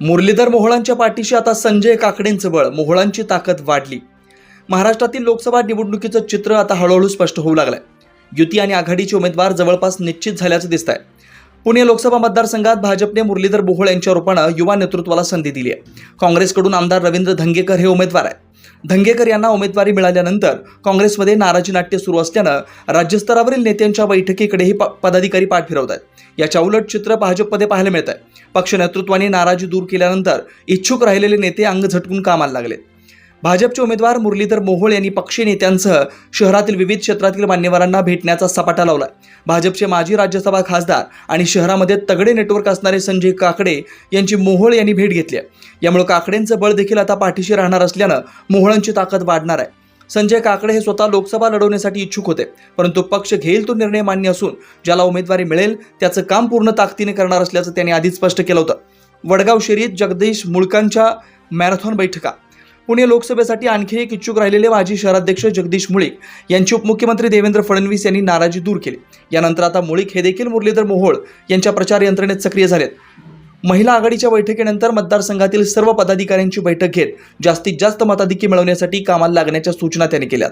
मुरलीधर मोहोळांच्या पाठीशी आता संजय काकडेंचं बळ मोहोळांची ताकद वाढली. महाराष्ट्रातील लोकसभा निवडणुकीचं चित्र आता हळूहळू स्पष्ट होऊ लागलंय. युती आणि आघाडीचे उमेदवार जवळपास निश्चित झाल्याचं दिसत आहे पुणे लोकसभा मतदारसंघात भाजपने मुरलीधर बोहोळ यांच्या रूपानं युवा नेतृत्वाला संधी दिली आहे काँग्रेसकडून आमदार रवींद्र धंगेकर हे उमेदवार आहेत. धंगेकर यांना उमेदवारी मिळाल्यानंतर काँग्रेसमध्ये नाराजी नाट्य सुरू असल्यानं राज्यस्तरावरील नेत्यांच्या बैठकीकडेही प- पदाधिकारी पाठ फिरवत आहेत. याच्या उलट चित्र भाजपमध्ये पाहायला मिळत आहे पक्ष नेतृत्वाने नाराजी दूर केल्यानंतर इच्छुक राहिलेले नेते अंग झटकून कामाला लागले भाजपचे उमेदवार मुरलीधर मोहोळ यांनी पक्षी नेत्यांसह शहरातील विविध क्षेत्रातील मान्यवरांना भेटण्याचा सपाटा लावला. भाजपचे माजी राज्यसभा खासदार आणि शहरामध्ये तगडे नेटवर्क असणारे संजय काकडे यांची मोहोळ यांनी भेट घेतली आहे. यामुळे काकडेंचं बळ देखील आता पाठीशी राहणार असल्यानं मोहोळांची ताकद वाढणार आहे. संजय काकडे हे स्वतः लोकसभा लढवण्यासाठी इच्छुक होते परंतु पक्ष घेईल तो निर्णय मान्य असून ज्याला उमेदवारी मिळेल त्याचं काम पूर्ण ताकदीने करणार असल्याचं त्यांनी आधीच स्पष्ट केलं होतं. वडगाव शेरीत जगदीश मुळकांच्या मॅरेथॉन बैठका पुणे लोकसभेसाठी आणखी एक इच्छुक राहिलेले माजी शहराध्यक्ष जगदीश मुळीक यांची उपमुख्यमंत्री देवेंद्र फडणवीस यांनी नाराजी दूर केली. यानंतर आता मुळीक हे देखील मुरलीधर मोहोळ यांच्या प्रचार यंत्रणेत सक्रिय झालेत. महिला आघाडीच्या बैठकीनंतर मतदारसंघातील सर्व पदाधिकाऱ्यांची बैठक घेत जास्तीत जास्त मताधिक्य मिळवण्यासाठी कामाला लागण्याच्या सूचना त्यांनी केल्यात.